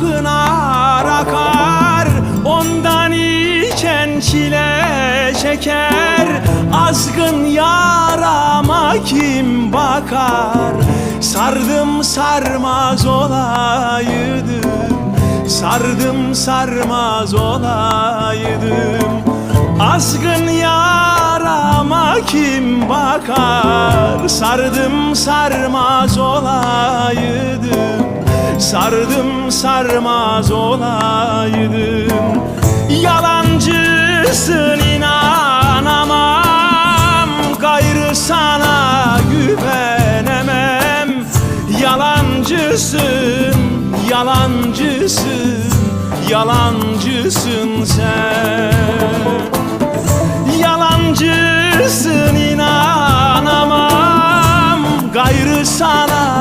pınar akar Ondan içen çile çeker. Azgın yarama kim bakar? Sardım sarmaz olaydım Sardım sarmaz olaydım. Azgın yarama kim bakar? Sardım sarmaz olaydım. Sardım sarmaz olaydım. Yalancısın inanamam. Gayrı sana güvenemem. Yalancısın, yalancısın, yalancısın sen. Yalancısın inanamam. Gayrı sana